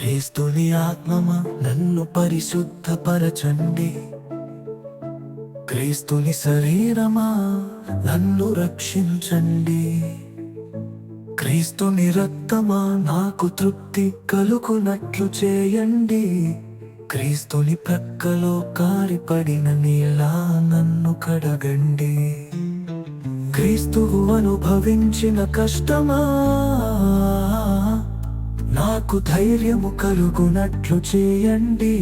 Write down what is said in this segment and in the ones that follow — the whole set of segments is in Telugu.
క్రీస్తుని ఆత్మమ? నన్ను పరిశుద్ధపరచండి. క్రీస్తుని శరీరమా? నన్ను రక్షించండి. క్రీస్తుని రక్తమా? నాకు తృప్తి కలుగునట్లు చేయండి. క్రీస్తుని ప్రక్కలో కారిపడిన నీలా నన్ను కడగండి. క్రీస్తువు అనుభవించిన కష్టమా? నాకు ధైర్యము కలుగునట్లు చేయండి.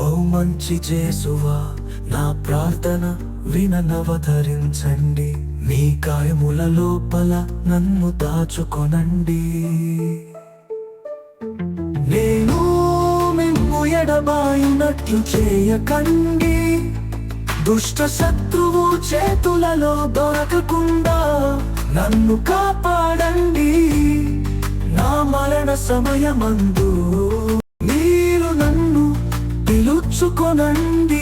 ఓ మంచి చేసువా నా ప్రార్థన విననవతరించండి మీ కాయముల లోపల నన్ను దాచుకొనండి. నేను మిమ్ము ఎడబాయినట్లు చేయకండి. దుష్ట శత్రువు చేతులలో దొరకకుండా నన్ను కాప మరణ సమయమందు మీరు నన్ను పిలుచుకొనండి.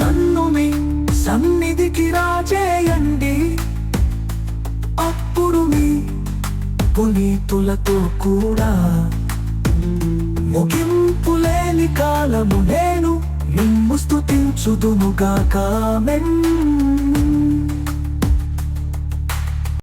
నన్ను మీ సన్నిధికి రాజేయండి. అప్పుడు మీ పునీతులతో కూడా ముగింపు లేని కాలము నేను నిమ్ము స్థుతించుదునుగాక ఆమేన్